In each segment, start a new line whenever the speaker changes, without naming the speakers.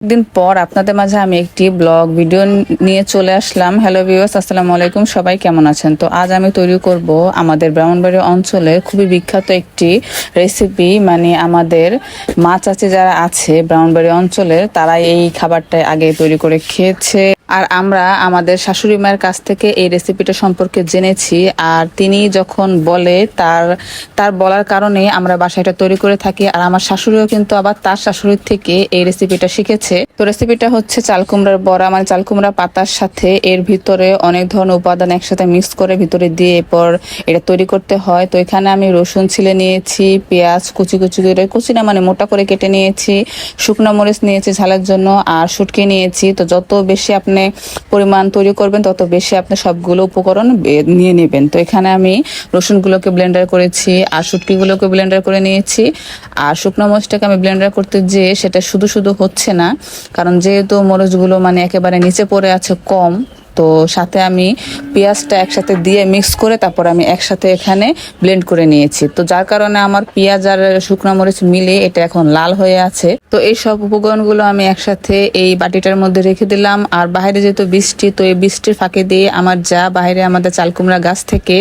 দিন পর আপনাদের মাঝে আমি একটি ব্লগ ভিডিও নিয়ে চলে আসলাম। হ্যালো ভিউয়ার্স আসসালামু আলাইকুম। সবাই কেমন আছেন? তো আজ আমি তৈরি করব আমাদের ব্রাহ্মণবাড়ি অঞ্চলে খুবই বিখ্যাত একটি রেসিপি মানে আমাদের মাছ আছে যারা আছে ব্রাহ্মণবাড়ি অঞ্চলের তারা এই খাবারটা আগে তৈরি করে খেয়েছে। আর আমরা আমাদের শাশুড়ি মায়ের কাছ থেকে এই রেসিপিটা সম্পর্কে জেনেছি। আর তিনি যখন বলে, তার তার বলার কারণে আমরা বাসায়টা তৈরি করে থাকি। আর আমার শাশুড়িও কিন্তু আবার তার শাশুড়ির থেকে এই রেসিপিটা শিখেছে। তো রেসিপিটা হচ্ছে চালকুমড়ার বড়া। মানে চাল কুমড়া পাতার সাথে এর ভিতরে অনেক ধরনের উপাদান একসাথে মিক্স করে ভিতরে দিয়ে এরপর এটা তৈরি করতে হয়। তো এখানে আমি রসুন ছিলে নিয়েছি, পেঁয়াজ কুচি কুচি করে, কুচি না মানে মোটা করে কেটে নিয়েছি, শুকনো মরিচ নিয়েছি ঝালের জন্য, আর শুটকি নিয়েছি। তো যত বেশি আপনি পরিমাণ তৈরি করবেন, তত বেশি আপনি সবগুলো উপকরণ নিয়ে নেবেন। তো এখানে আমি রসুনগুলোকে ব্লেন্ডার করেছি, আর শুটকিগুলোকে ব্লেন্ডার করে নিয়েছি। আর শুকনো মরিচটাকে আমি ব্লেন্ডার করতে যেয়ে সেটা শুধু শুধু হচ্ছে না, কারণ যেহেতু মরিচগুলো মানে একেবারে নিচে পড়ে আছে কম তো সাথে আমি পেঁয়াজটা একসাথে দিয়ে মিক্স করে তারপর আমি একসাথে এখানে ব্লেন্ড করে নিয়েছি। তো যার কারণে আমার পেঁয়াজ আর শুকনো মরিচ মিলে এটা এখন লাল হয়ে আছে। তো এই সব উপকরণগুলো আমি একসাথে এই বাটিটার মধ্যে রেখে দিলাম। আর বাইরে যেহেতু বৃষ্টি, তো এই বৃষ্টির ফাঁকে দিয়ে আমার যা বাইরে আমাদের চালকুমড়া গাছ থেকে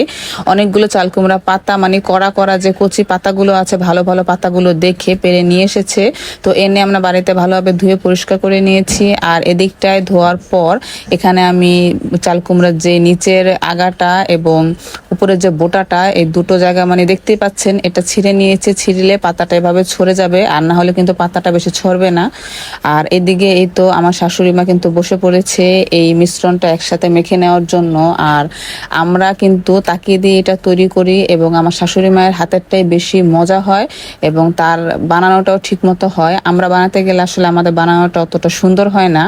অনেকগুলো চালকুমড়া পাতা মানে কড়া করা যে কচি পাতাগুলো আছে, ভালো ভালো পাতাগুলো দেখে পেরে নিয়ে এসেছে। তো এনে আমরা বাড়িতে ভালোভাবে ধুয়ে পরিষ্কার করে নিয়েছি। আর এদিকটায় ধোয়ার পর এখানে আমি চাল কুমড়ার যে নিচের আগাটা এবং উপরের যে বোটাটা, এই দুটো জায়গা মানে দেখতেই পাচ্ছেন, এটা ছিঁড়ে নিয়েছে, ছিঁড়লে পাতাটা এভাবে ছড়ে যাবে, আর না হলে কিন্তু পাতাটা বেশি ছড়বে না। আর এদিকে এই তো আমার শাশুড়ি মা কিন্তু বসে পড়েছে এই মিশ্রণটা একসাথে মেখে নেওয়ার জন্য, আর আমরা কিন্তু তাকিয়ে দিয়ে এটা তৈরি করি এবং আমার শাশুড়ি মায়ের হাতেরটাই বেশি মজা হয় এবং তার বানানোটাও ঠিক মতো হয়। আমরা বানাতে গেলে আসলে আমাদের বানানোটা অতটা সুন্দর হয় না।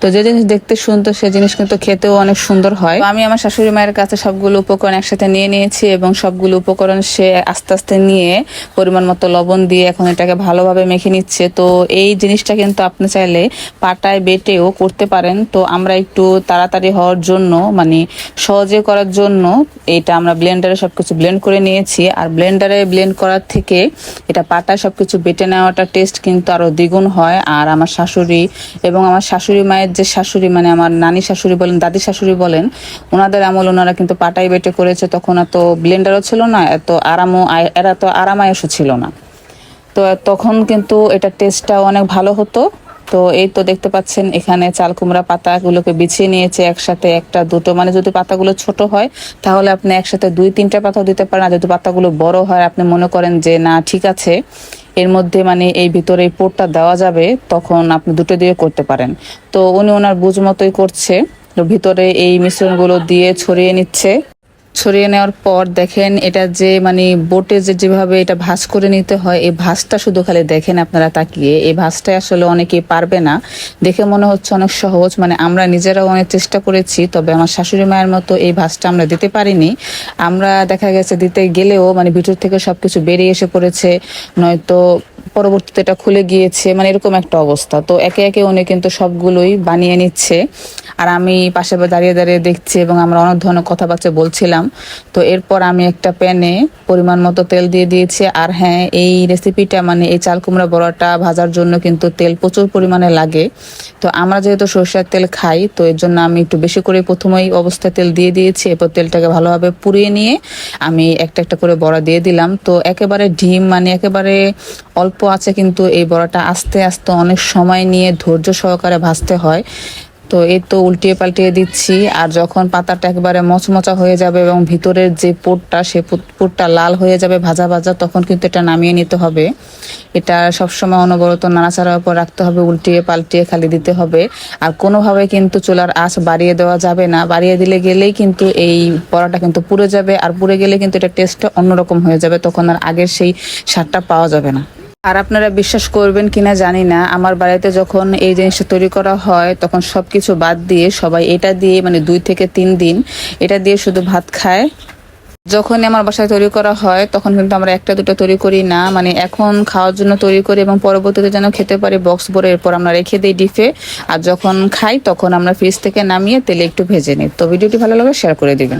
তো যে জিনিস দেখতে সুন্দর, সে জিনিস কিন্তু খেতেও অনেক সুন্দর হয়। আমি আমার শাশুড়ি মায়ের কাছে সবগুলো উপকরণ একসাথে নিয়ে নিয়েছি এবং সবগুলো উপকরণ সে আস্তে আস্তে নিয়ে পরিমাণ মতো লবণ দিয়ে এখন এটাকে ভালোভাবে মেখে নিচ্ছে। তো এই জিনিসটা কিন্তু আপনি চাইলে পাটায় বেটেও করতে পারেন। তো আমরা একটু তাড়াতাড়ি হওয়ার জন্য মানে সহজে করার জন্য এটা আমরা ব্লেন্ডারে সবকিছু ব্লেন্ড করে নিয়েছি। আর ব্লেন্ডারে ব্লেন্ড করার থেকে এটা পাটায় সবকিছু বেটে নেওয়াটা টেস্ট কিন্তু আরও দ্বিগুণ হয়। আর আমার শাশুড়ি এবং আমার শাশুড়ি মায়ের যে শাশুড়ি মানে আমার নানি শাশুড়ি বলেন দাদি শাশুড়ি বলেন, ওনাদের আমল ওনারা কিন্তু পাটাই বেটে করেছে, তখন এত ব্লেন্ডারও ছিল না, এত আরামও এরা তো আরামায়সও ছিল না। তো তখন কিন্তু এটা টেস্টটা অনেক ভালো হতো। তো এই তো দেখতে পাচ্ছেন, এখানে চাল কুমড়া পাতাগুলোকে বিছিয়ে নিয়েছে একসাথে একটা, দুটো। মানে যদি পাতাগুলো ছোট হয়, তাহলে আপনি একসাথে দুই, তিনটা পাতাও দিতে পারেন। আর যদি পাতাগুলো বড় হয়, আপনি মনে করেন যে, না, ঠিক আছে। এর মধ্যে মানে এই ভিতরে এই পোরটা দেওয়া যাবে, তখন আপনি দুটো দিয়ে করতে পারেন। তো উনি ওনার বুঝ মতোই করছে। ভিতরে এই মিশ্রণগুলো দিয়ে ছড়িয়ে নিচ্ছে। ছড়িয়ে নেওয়ার পর দেখেন এটা যে মানে বোটে যে, যেভাবে এটা ভাঁজ করে নিতে হয়, এই ভাসটা শুধু খালি দেখেন আপনারা তাকিয়ে। এই ভাঁজটা আসলে অনেকেই পারবে না। দেখে মনে হচ্ছে অনেক সহজ মানে আমরা নিজেরাও অনেক চেষ্টা করেছি, তবে আমার শাশুড়ি মায়ের মতো এই ভাসটা আমরা দিতে পারিনি। আমরা দেখা গেছে দিতে গেলেও মানে ভিতর থেকে সবকিছু বেরিয়ে এসে পড়েছে, নয়তো পরবর্তীতে এটা খুলে গিয়েছে মানে এরকম একটা অবস্থা। তো একে একে উনি কিন্তু সবগুলোই বানিয়ে নিচ্ছে। আর আমি পাশে দাঁড়িয়ে দাঁড়িয়ে দেখছি এবং আমরা অনেক ধরনের কথাবার্তা বলছিলাম। তো এরপর আমি একটা প্যানে পরিমাণ মতো তেল দিয়ে দিয়েছি। আর হ্যাঁ এই রেসিপিটা মানে এই চাল কুমড়া বড়াটা ভাজার জন্য কিন্তু তেল প্রচুর পরিমাণে লাগে। তো আমরা যেহেতু সরষের তেল খাই, তো এর জন্য আমি একটু বেশি করে প্রথমেই অবস্থায় তেল দিয়ে দিয়েছি। এরপর তেলটাকে ভালোভাবে পুড়িয়ে নিয়ে আমি একটা একটা করে বড়া দিয়ে দিলাম। তো একেবারে ডিম মানে একেবারে অল্প আছে, কিন্তু এই বড়াটা আস্তে আস্তে অনেক সময় নিয়ে ধৈর্য সহকারে ভাজতে হয়। তো এই তো উল্টিয়ে পাল্টিয়ে দিচ্ছি। আর যখন পাতাটা একবারে মচমচা হয়ে যাবে এবং ভিতরের যে পোটটা সে পোটটা লাল হয়ে যাবে ভাজা ভাজা, তখন কিন্তু এটা নামিয়ে নিতে হবে। এটা সবসময় অনবরত নাড়াচাড়ার উপর রাখতে হবে, উল্টিয়ে পাল্টিয়ে খালি দিতে হবে। আর কোনোভাবে কিন্তু চুলার আঁচ বাড়িয়ে দেওয়া যাবে না। বাড়িয়ে দিলে গেলেই কিন্তু এই পরোটা কিন্তু পুড়ে যাবে। আর পুড়ে গেলে কিন্তু এটা টেস্টটা অন্যরকম হয়ে যাবে। তখন আর আগের সেই স্বাদটা পাওয়া যাবে না। আর আপনারা বিশ্বাস করবেন কিনা জানি না। আমার বাড়িতে যখন এই জিনিসটা তৈরি করা হয়, তখন সব কিছু বাদ দিয়ে সবাই এটা দিয়ে মানে দুই থেকে তিন দিন এটা দিয়ে শুধু ভাত খায়। যখনই আমার বাসায় তৈরি করা হয়, তখন কিন্তু আমরা একটা দুটো তৈরি করি না। মানে এখন খাওয়ার জন্য তৈরি করি এবং পরবর্তীতে যেন খেতে পারি, বক্স ভরে এরপর আমরা রেখে দিই ডিফে। আর যখন খাই, তখন আমরা ফ্রিজ থেকে নামিয়ে তেলে একটু ভেজে নিই। তো ভিডিওটি ভালো লাগে শেয়ার করে দিবেন।